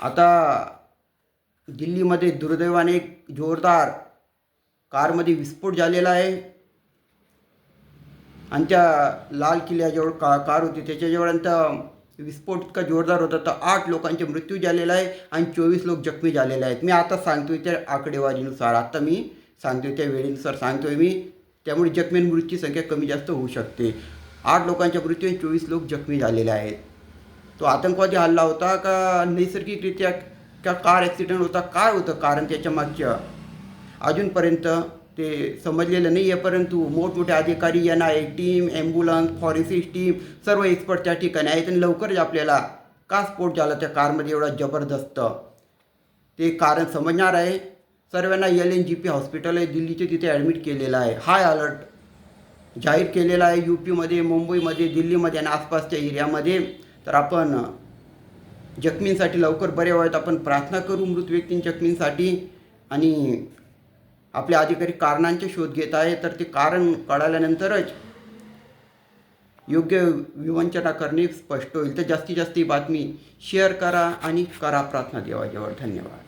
आता दिल्लीमध्ये दुर्दैवाने एक जोरदार कारमध्ये विस्फोट झालेला आहे. आणि त्या लाल किल्ल्याजवळ का कार होती त्याच्याजवळ आणि विस्फोट इतका जोरदार होता तर आठ लोकांचे मृत्यू झालेला आहे आणि चोवीस लोक जखमी झालेले आहेत. मी आता सांगतोय त्या आकडेवारीनुसार आता मी सांगतोय त्या वेळेनुसार सांगतोय मी. त्यामुळे जखमी मृत्यूची संख्या कमी जास्त होऊ शकते. आठ लोकांच्या मृत्यू आणि चोवीस लोक जखमी झालेले आहेत. तो आतंकवादी हल्ला होता का नैसर्गिकरित्या का कार ॲक्सिडेंट होता? काय होतं कारण त्याच्या मागच्या? अजूनपर्यंत ते समजलेलं नाही आहे परंतु मोठमोठे अधिकारी N I team ambulance forensic team सर्व एक्सपर्ट त्या ठिकाणी आहेत आणि लवकरच आपल्याला का स्फोट झाला? त्या कारमध्ये एवढा जबरदस्त. ते कारण समजणार आहे. सर्वांना L N J P hospital आहे. दिल्लीचे तिथे ॲडमिट केलेलं आहे. हाय अलर्ट जाहीर केलेला आहे. यू पीमध्ये मुंबईमध्ये दिल्लीमध्ये आणि आसपासच्या एरियामध्ये तर आपण जखमींसाठी लवकर बरे व्हावेत. आपण प्रार्थना करू मृत व्यक्ती जखमींसाठी आणि आपले अधिकारी कारणांचे शोध घेत आहे. तर ते कारण कळाल्यानंतरच योग्य विवंचना करणे स्पष्ट होईल. तर जास्तीत जास्त ही बातमी शेअर करा आणि करा प्रार्थना देवाजवळ. धन्यवाद.